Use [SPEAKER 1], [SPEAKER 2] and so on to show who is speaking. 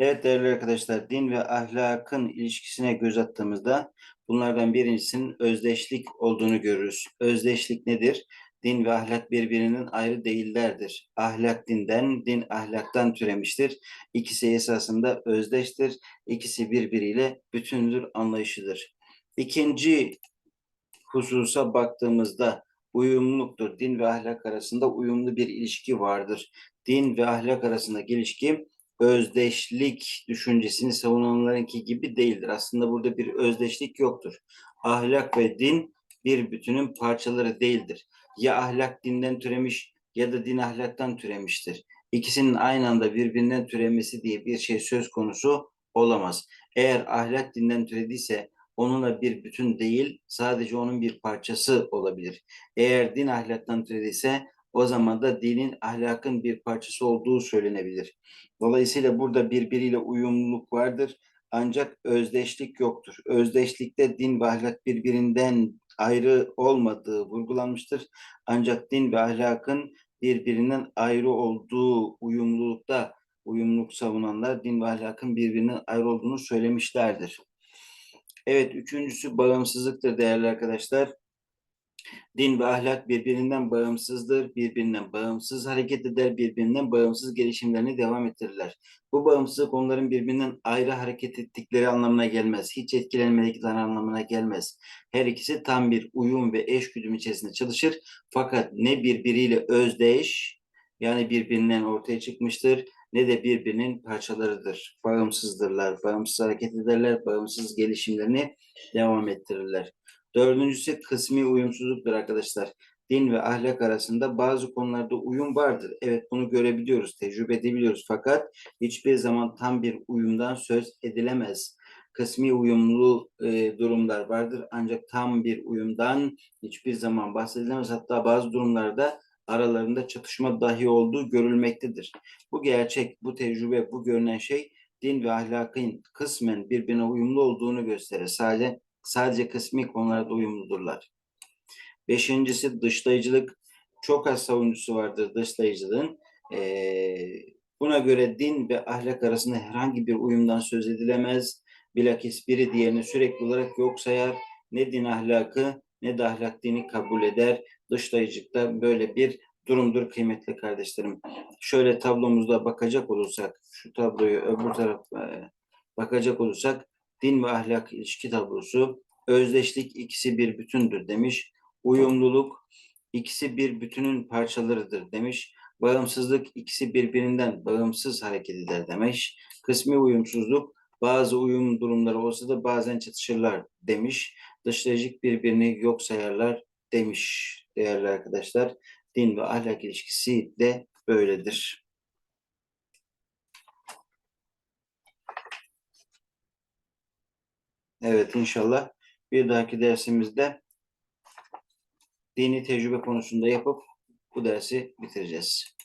[SPEAKER 1] Evet değerli arkadaşlar, din ve ahlakın ilişkisine göz attığımızda bunlardan birincisinin özdeşlik olduğunu görürüz. Özdeşlik nedir? Din ve ahlak birbirinin ayrı değillerdir. Ahlak dinden, din ahlaktan türemiştir. İkisi esasında özdeştir. İkisi birbiriyle bütündür, anlayışıdır. İkinci hususa baktığımızda uyumluluktur. Din ve ahlak arasında uyumlu bir ilişki vardır. Din ve ahlak arasındaki ilişki özdeşlik düşüncesini savunanlarınki gibi değildir. Aslında burada bir özdeşlik yoktur. Ahlak ve din bir bütünün parçaları değildir. Ya ahlak dinden türemiş ya da din ahlaktan türemiştir. İkisinin aynı anda birbirinden türemesi diye bir şey söz konusu olamaz. Eğer ahlak dinden türediyse onunla bir bütün değil, sadece onun bir parçası olabilir. Eğer din ahlaktan türediyse o zaman da dinin ahlakın bir parçası olduğu söylenebilir. Dolayısıyla burada birbiriyle uyumluluk vardır ancak özdeşlik yoktur. Özdeşlikte din ve ahlak birbirinden ayrı olmadığı vurgulanmıştır. Ancak din ve ahlakın birbirinden ayrı olduğu uyumlulukta uyumluluk savunanlar din ve ahlakın birbirinden ayrı olduğunu söylemişlerdir. Evet, üçüncüsü bağımsızlıktır değerli arkadaşlar. Din ve ahlak birbirinden bağımsızdır, birbirinden bağımsız hareket eder, birbirinden bağımsız gelişimlerini devam ettirirler. Bu bağımsızlık onların birbirinden ayrı hareket ettikleri anlamına gelmez. Hiç etkilenmedikleri anlamına gelmez. Her ikisi tam bir uyum ve eşgüdüm içerisinde çalışır. Fakat ne birbiriyle özdeş, yani birbirinden ortaya çıkmıştır, ne de birbirinin parçalarıdır. Bağımsızdırlar, bağımsız hareket ederler, bağımsız gelişimlerini devam ettirirler. Dördüncüsü kısmi uyumsuzluktur arkadaşlar. Din ve ahlak arasında bazı konularda uyum vardır. Evet bunu görebiliyoruz, tecrübe edebiliyoruz. Fakat hiçbir zaman tam bir uyumdan söz edilemez. Kısmi uyumlu e, durumlar vardır. Ancak tam bir uyumdan hiçbir zaman bahsedilemez. Hatta bazı durumlarda aralarında çatışma dahi olduğu görülmektedir. Bu gerçek, bu tecrübe, bu görünen şey din ve ahlakın kısmen birbirine uyumlu olduğunu gösterir. Sadece sadece kısmi konularda uyumludurlar. Beşincisi dışlayıcılık. Çok az savunucusu vardır dışlayıcılığın. Ee, buna göre din ve ahlak arasında herhangi bir uyumdan söz edilemez. Bilakis biri diğerini sürekli olarak yok sayar. Ne din ahlakı ne de ahlak dini kabul eder. Dışlayıcılıkta böyle bir durumdur kıymetli kardeşlerim. Şöyle tablomuzda bakacak olursak, şu tabloyu öbür taraf e, bakacak olursak din ve ahlak ilişki tablosu, özdeşlik ikisi bir bütündür demiş. Uyumluluk ikisi bir bütünün parçalarıdır demiş. Bağımsızlık ikisi birbirinden bağımsız hareket eder demiş. Kısmi uyumsuzluk bazı uyum durumları olsa da bazen çatışırlar demiş. Dışlayıcılık birbirini yok sayarlar demiş değerli arkadaşlar. Din ve ahlak ilişkisi de böyledir. Evet inşallah bir dahaki dersimizde dini tecrübe konusunda yapıp bu dersi bitireceğiz.